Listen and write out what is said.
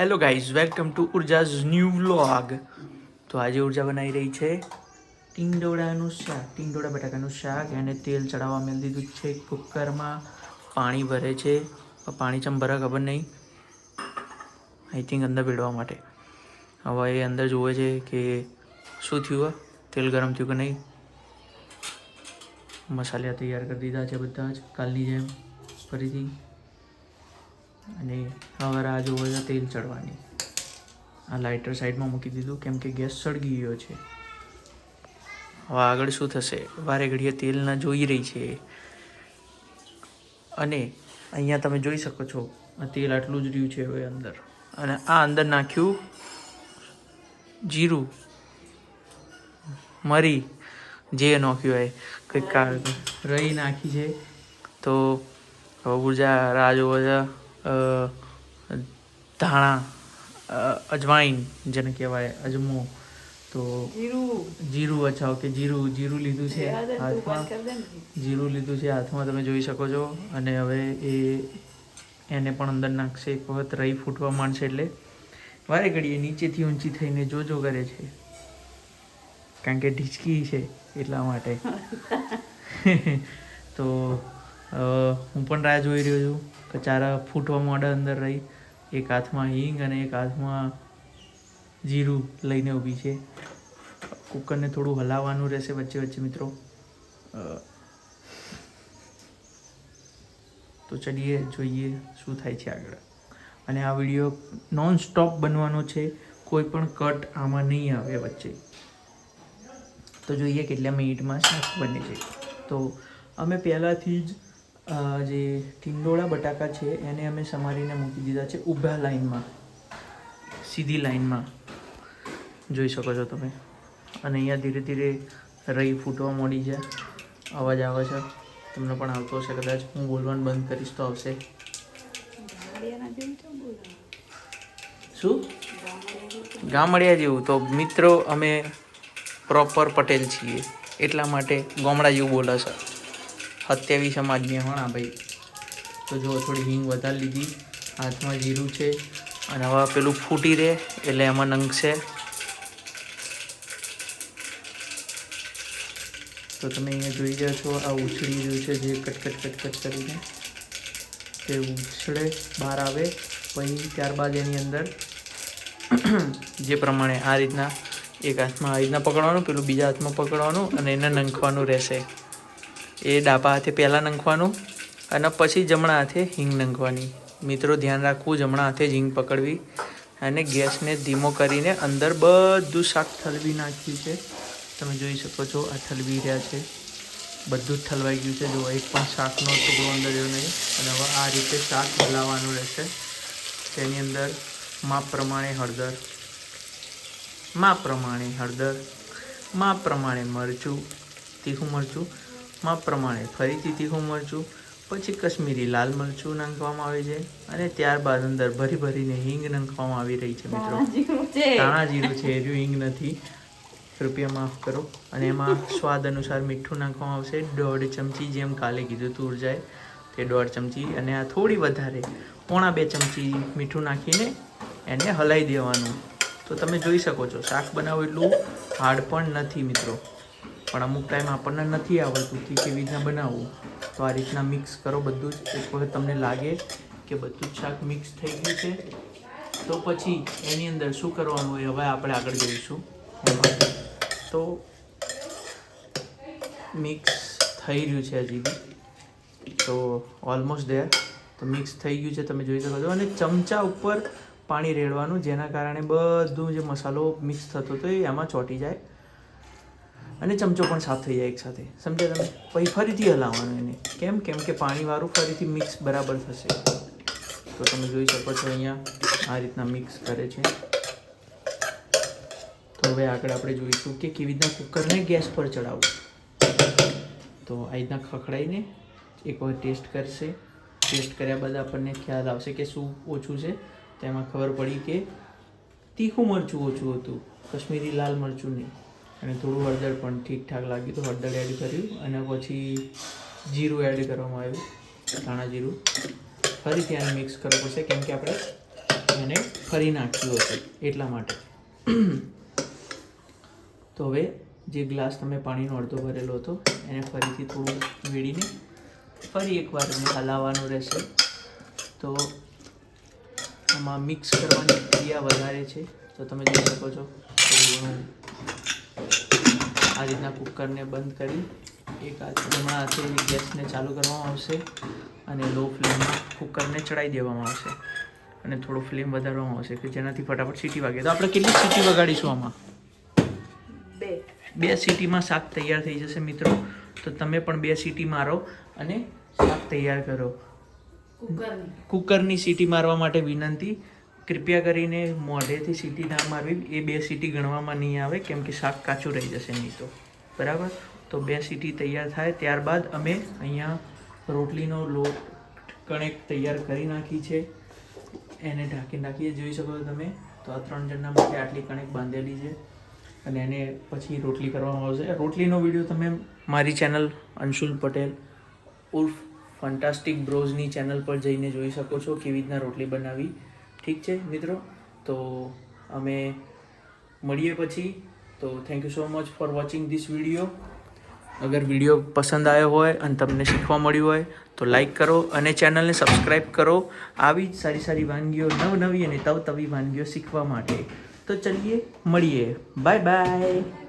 Hello guys welcome to Urja's new vlog તો આજે ઊર્જા બનાવી રહી છે ટીંડોળાનું શાક. ટીંડોળા બટાકાનું શાક એને તેલ ચડાવવા મેળ દીધું છે કુકરમાં. પાણી ભરે છે. પાણી ચમ ભરા ખબર નહીં. આઈ થિંક અંદર ભેળવા માટે. હવે એ અંદર જુએ છે કે શું થયું તેલ ગરમ થયું કે નહીં? મસાલા તૈયાર કરી દીધા છે બધા જ, કાલની જેમ. ફરીથી. અને હવે આ જોવો છે તેલ ચડવાની. આ લાઇટર સાઈડમાં મૂકી દીધું કેમ કે ગેસ સળગી ગયો છે. હવે આગળ શું થશે? વારે ઘડીએ તેલ ના જોઈ રહી છે. અને અહીંયા તમે જોઈ શકો છો આ તેલ આટલું જ રહ્યું છે હવે અંદર. અને આ અંદર નાખ્યું જીરું. મરી જે નાખ્યું હોય કંઈક રહી નાખી છે. તો હવે ઊર્જા રાહ જોવા ધાણા અજવાઈન જેને કહેવાય અજમો તો જીરું. અચ્છા ઓકે જીરું જીરું લીધું છે હાથમાં. જીરું લીધું છે હાથમાં તમે જોઈ શકો છો. અને હવે એ એને પણ અંદર નાખશે એક વખત રહી ફૂટવા માંડશે એટલે. વારે ઘડીએ નીચેથી ઊંચી થઈને જોજો કરે છે. કારણ કે ઢીચકી છે એટલા માટે. તો હું પણ રાહ જોઈ રહ્યો છું કે ચારા ફૂટવા મોડા અંદર રહી, એક હાથમાં હિંગ અને એક હાથમાં જીરું લઈને ઊભી છે. કુકરને થોડું હલાવવાનું રહેશે વચ્ચે વચ્ચે, મિત્રો. તો ચડીએ, જોઈએ શું થાય છે આગળ. અને આ વીડિયો નોન સ્ટોપ બનવાનો છે, કોઈ પણ કટ આમાં નહીં આવે વચ્ચે. તો જોઈએ કેટલા મિનિટમાં શાક બને છે. તો અમે પહેલાંથી જ જે ટીંડોળા બટાકા છે, એને અમે સમારીને મૂકી દીધા છે ઊભા લાઈનમાં સીધી લાઈનમાં જોઈ શકો છો તમે. અને અહીંયા ધીરે ધીરે રહી ફૂટવા મોડી છે. અવાજ આવે છે. તમને પણ આવતો હશે કદાચ. હું બોલવાનું બંધ કરીશ તો આવશે. શું? ગામડિયા જેવું. તો મિત્રો, અમે પ્રોપર પટેલ છીએ. એટલા માટે ગામડા જેવું બોલે છે સત્યાવી સમાજની હા ભાઈ. તો જો થોડી હિંગ વધારી લીધી. હાથમાં જીરું છે. અને હવે પેલું ફૂટી રહે એટલે એમાં નંગશે તો તમે અહીંયા જોઈ રહ્યા છો આ ઉછળી રહ્યું છે જે કટકટ કટકટ કરીને. તે ઉછળે, બહાર આવે, પછી ત્યારબાદ એની અંદર જે પ્રમાણે આ રીતના એક હાથમાં આ રીતના પકડવાનું, પેલું બીજા હાથમાં પકડવાનું અને એને નંખવાનું રહેશે. એ ડાબા હાથે પહેલાં નંખવાનું અને પછી જમણા હાથે હિંગ નંખવાની. મિત્રો, ધ્યાન રાખવું, જમણા હાથે જ હિંગ પકડવી અને ગેસને ધીમો કરીને અંદર બધું શાક ઠલવી નાખ્યું છે. તમે જોઈ શકો છો, આ ઠલવી રહ્યા છે. બધું જ ઠલવાઈ ગયું છે. જો એક પણ શાકનો ટુકડો અંદર રહ્યો નહીં. અને હવે આ રીતે શાક હલાવવાનું રહેશે. તેની અંદર માપ પ્રમાણે હળદર, માપ પ્રમાણે હળદર, માપ પ્રમાણે મરચું, તીખું મરચું માપ પ્રમાણે ફરીથી તીખું મરચું પછી કશ્મીરી લાલ મરચું નાખવામાં આવે છે અને ત્યારબાદ અંદર ભરી ભરીને હિંગ નાખવામાં આવી રહી છે મિત્રો. ધાણા જીરું છે એર્યું હિંગ નથી. કૃપયા માફ કરો. અને એમાં સ્વાદ અનુસાર મીઠું નાખવામાં આવશે. દોઢ ચમચી જેમ કાલે કીધું તું જાય તે દોઢ ચમચી અને આ થોડી વધારે પોણા બે ચમચી મીઠું નાખીને એને હલાવી દેવાનું. તો તમે જોઈ શકો છો શાક બનાવવું એટલું હાર્ડ પણ નથી મિત્રો. પણ અમુક ટાઈમ આપણને નથી આવડતું કે કેવી રીતના બનાવવું. તો આ રીતના મિક્સ કરો બધું જ. એક વખત તમને લાગે કે બધું જ શાક મિક્સ થઈ ગયું છે. તો પછી એની અંદર શું કરવાનું હોય હવે આપણે આગળ જોઈશું. તો મિક્સ થઈ રહ્યું છે હજી બી. તો ઓલમોસ્ટ ધેર તો મિક્સ થઈ ગયું છે, તમે જોઈ શકો છો. અને ચમચા ઉપર પાણી રેડવાનું, જેના કારણે બધું જે મસાલો મિક્સ થતો હતો એ એમાં ચોંટી જાય. અને ચમચો પણ સાફ થઈ જાય એકસાથે સમજ્યા તમે? પછી ફરીથી હલાવવાનું એને. કેમ? કેમ કે પાણીવાળું ફરીથી મિક્સ બરાબર થશે. તો તમે જોઈ શકો છો અહીંયા આ રીતના મિક્સ કરે છે. તો હવે આગળ આપણે જોઈશું કે કેવી રીતના કુકરને ગેસ પર ચડાવવું. તો આ રીતના ખખડાઈને એક વખત ટેસ્ટ કરશે. ટેસ્ટ કર્યા બાદ આપણને ખ્યાલ આવશે કે શું ઓછું છે. તેમાં ખબર પડી કે તીખું મરચું ઓછું હતું. કશ્મીરી લાલ મરચું નહીં. અને થોડું હળદર પણ ઠીકઠાક લાગ્યું તો હળદર એડ કર્યું અને પછી જીરું એડ કરવામાં આવ્યું, ધાણા જીરું. ફરીથી આને મિક્સ કરવું પડશે કેમ કે આપણે એને ફરી નાખ્યું હશે એટલા માટે. તો હવે જે ગ્લાસ તમે પાણીનો અડધો ભરેલો હતો, એને ફરીથી થોડું વેડીને ફરી એકવાર એને હલાવવાનું રહેશે. તો આમાં મિક્સ કરવાની ક્રિયા વધારે છે. તો તમે જોઈ શકો છો. થોડું ઘણું આ રીતના કુકરને બંધ કરી એક હમણાં હાથે ગેસને ચાલુ કરવામાં આવશે અને લો ફ્લેમમાં કુકરને ચડાવી દેવામાં આવશે અને થોડો ફ્લેમ વધારવામાં આવશે કે જેનાથી ફટાફટ સીટી વાગે. તો આપણે કેટલી સીટી વગાડીશું આમાં? બે. બે સીટીમાં શાક તૈયાર થઈ જશે મિત્રો. તો તમે પણ બે સીટી મારો અને શાક તૈયાર કરો. કુકરની સીટી મારવા માટે વિનંતી. કૃપયા કરીને મોઢેથી સીટી ના મારવી. એ બે સીટી ગણવામાં નહીં આવે, કેમ કે શાક કાચું રહી જશે નહીં તો. બરાબર? તો બે સીટી તૈયાર થાય. ત્યારબાદ અમે અહીંયા રોટલીનો લોટ કણેક તૈયાર કરી નાખી છે. એને ઢાંકી નાખીએ. જોઈ શકો છો તમે, તો આ ત્રણ જણના માટે આટલી કણેક બાંધેલી છે અને એને પછી રોટલી કરવામાં આવશે. રોટલીનો વીડિયો તમે મારી ચેનલ અંશુલ પટેલ ઉર્ફ ફંટાસ્ટિક બ્રોઝની ચેનલ પર જઈને જોઈ શકો છો, કેવી રીતના રોટલી બનાવી. ઠીક છે મિત્રો? તો અમે મળીએ પછી. તો thank you so much for watching this video અગર વીડિયો પસંદ આવ્યો હોય અને તમને શીખવા મળ્યું હોય, તો લાઈક કરો અને ચેનલને સબસ્ક્રાઈબ કરો. આવી જ સારી સારી વાનગીઓ નવ નવી અને તવ તવી વાનગીઓ શીખવા માટે. તો ચલીએ, મળીએ. Bye bye